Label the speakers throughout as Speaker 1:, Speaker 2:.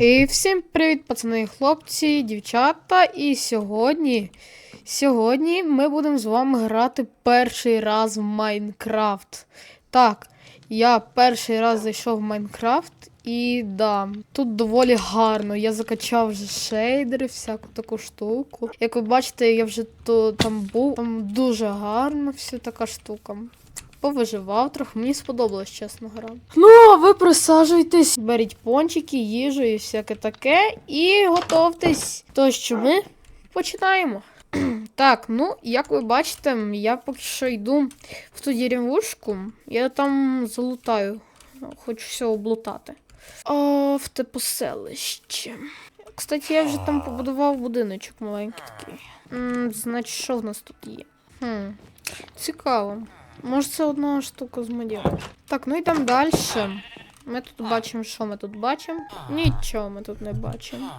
Speaker 1: І всім привіт, пацани, хлопці, дівчата. І сьогодні, сьогодні ми будемо з вами грати перший раз в Майнкрафт. Так, я перший раз зайшов в Майнкрафт, і да, тут доволі гарно. Я закачав вже шейдери, всяку таку штуку. Як ви бачите, я вже то там був. Там дуже гарно все така штука. Повиживав трохи, мені сподобалась, чесно гра. Ну, а ви присаджуйтесь, беріть пончики, їжу і всяке таке, і готовтесь. То що ми починаємо. так, ну, як ви бачите, я поки що йду в ту деревушку, я там залутаю, хочу все облутати. О, в те поселище. Кстати, я вже там побудував будиночок маленький такий. М, значить, що в нас тут є? Хм, цікаво. Може, це одна штука з модів. Так, ну йдемо далі. Ми тут бачимо, що ми тут бачимо. Нічого ми тут не бачимо.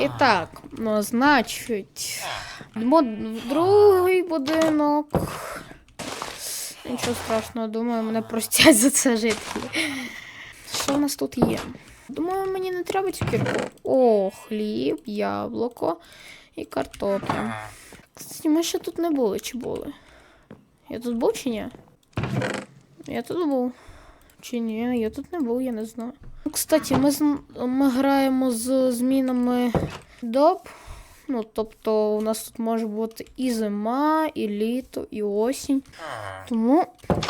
Speaker 1: І так, ну, значить, йдемо другий будинок. Нічого страшного, думаю, мене простять за це жителі. Що в нас тут є? Думаю, мені не треба цукерку. О, хліб, яблуко і картопля. Кстати, ми ще тут не були, чи були? Я тут був чи ні? Я тут був. Чи ні, я тут не був, я не знаю. Ну, Кстати, ми, ми граємо з змінами доб. Ну, тобто, у нас тут може бути і зима, і літо, і осінь. Тому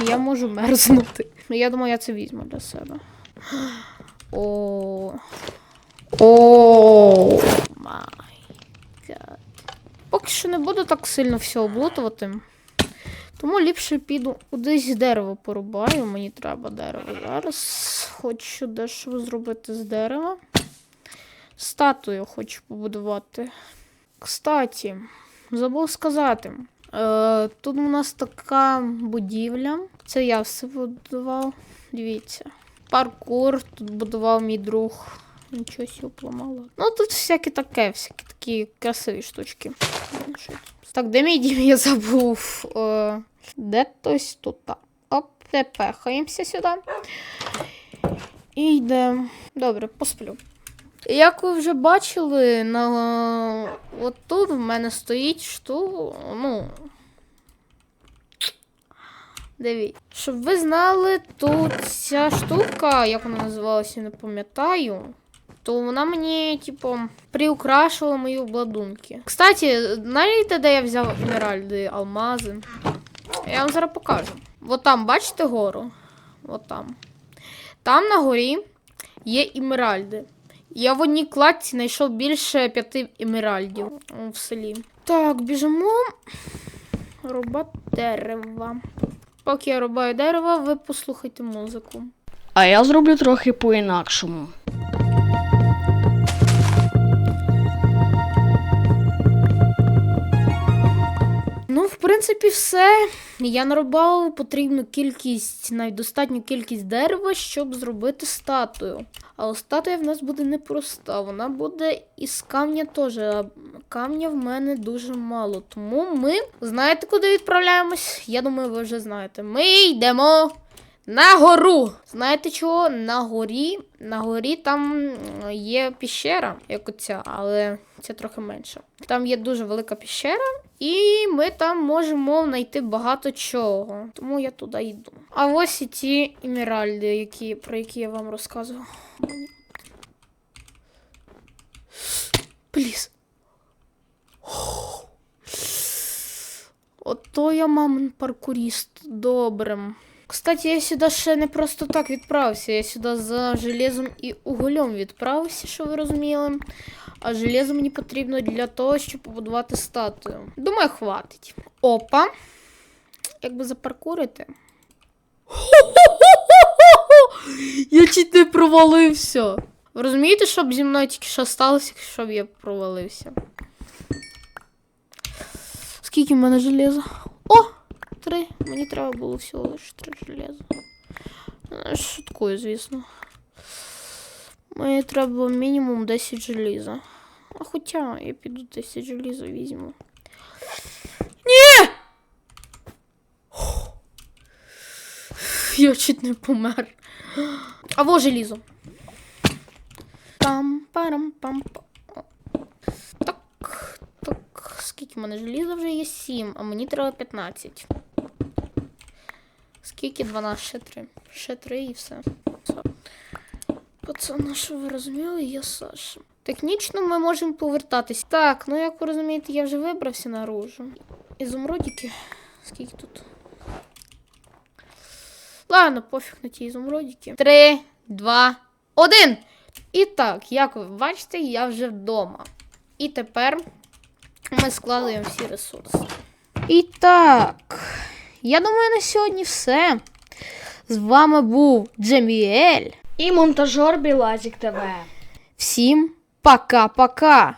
Speaker 1: я можу мерзнути. Ну, я думаю, я це візьму для себе. О. О. Май. Поки що не буду так сильно все облутувати. Тому ліпше піду кудись дерево порубаю. Мені треба дерево зараз. Хочу дещо зробити з дерева. Статую хочу побудувати. Кстаті, забув сказати. Е, тут у нас така будівля. Це я все будував. Дивіться. Паркур тут будував мій друг. Нічого сього поламало. Ну тут всякі таке, всякі такі красиві штучки. Так, де мій дім я забув. Е, де хтось тут? Оп, пехаємося сюди. І йдемо. Добре, посплю. Як ви вже бачили, на от тут в мене стоїть шту. Ну. Дивіться. Щоб ви знали, тут ця штука, як вона називалася, не пам'ятаю. То вона мені, типу, приукрашувала мої обладунки. Кстати, знаєте, де я взяв емеральди, алмази? Я вам зараз покажу. От там, бачите гору? От там. Там на горі є емеральди. Я в одній кладці знайшов більше п'яти емеральдів в селі. Так, біжимо. Рубати дерева. Поки я рубаю дерево, ви послухайте музику.
Speaker 2: А я зроблю трохи по-інакшому.
Speaker 1: Принципі, все. Я нарубав потрібну кількість, навіть достатню кількість дерева, щоб зробити статую. Але статуя в нас буде непроста. Вона буде із камня теж. А камня в мене дуже мало. Тому ми знаєте, куди відправляємось? Я думаю, ви вже знаєте. Ми йдемо на гору. Знаєте чого? На горі. На горі там є піщера, як оця, але ця трохи менша. Там є дуже велика піщера, і ми там можемо знайти багато чого. Тому я туди йду. А ось і ті емеральди, які, про які я вам розказував. Пліс. Ото я мамин паркуріст. Добре. Кстати, я сюди ще не просто так відправився. Я сюди за железом і углем відправився, що ви розуміли. А железо мені потрібно для того, щоб побудувати статую. Думаю, хватить. Опа. Якби запаркурити. Я чуть не провалився. Ви розумієте, що б зі мною тільки що сталося, якщо б я провалився? Скільки в мене железа? О! Три. Мені треба було всього лише три железа. Е, Шуткую, звісно. Мені треба мінімум 10 желіза. А хоча я піду 10 желіза візьму. Ні! Я чуть не помер. А во желізо. Там, парам пам Так, так, скільки в мене желіза вже є 7, а мені треба 15. Скільки 12? Ще 3. Ще 3 і все. Все. Пацани, що ви розуміли, я Саша. Технічно ми можемо повертатись. Так, ну як ви розумієте, я вже вибрався наружу. Ізумрудики. Скільки тут? Ладно, пофіг на ті ізумрудики. Три, два, один. І так, як ви бачите, я вже вдома. І тепер ми складуємо всі ресурси. І так, я думаю, на сьогодні все. З вами був Джеміель.
Speaker 2: І монтажер Білазік ТВ.
Speaker 1: Всім пока-пока.